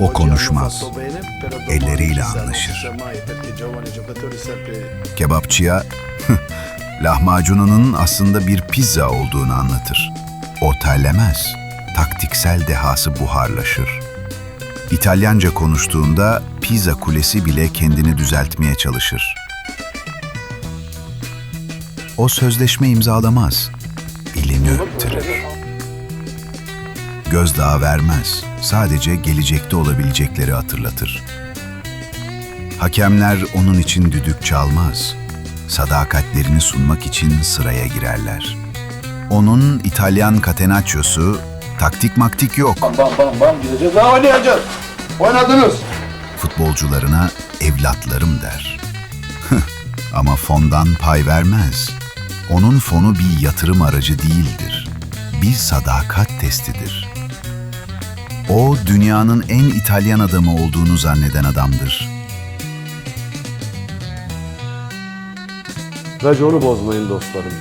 O konuşmaz. Elleriyle anlaşır. Kebapçıya lahmacununun aslında bir pizza olduğunu anlatır. O terlemez. Taktiksel dehası buharlaşır. İtalyanca konuştuğunda pizza kulesi bile kendini düzeltmeye çalışır. O sözleşme imzalamaz. Elini öptürür. Gözdağı vermez. Sadece gelecekte olabilecekleri hatırlatır. Hakemler onun için düdük çalmaz. Sadakatlerini sunmak için sıraya girerler. Onun İtalyan catenaccio'su taktik maktik yok. Bam bam bam bam gideceğiz daha oynayacağız. Oynadınız. Futbolcularına evlatlarım der. Ama fondan pay vermez. Onun fonu bir yatırım aracı değildir. Bir sadakat testidir. O dünyanın en İtalyan adamı olduğunu zanneden adamdır. Raconu bozmayın dostlarım.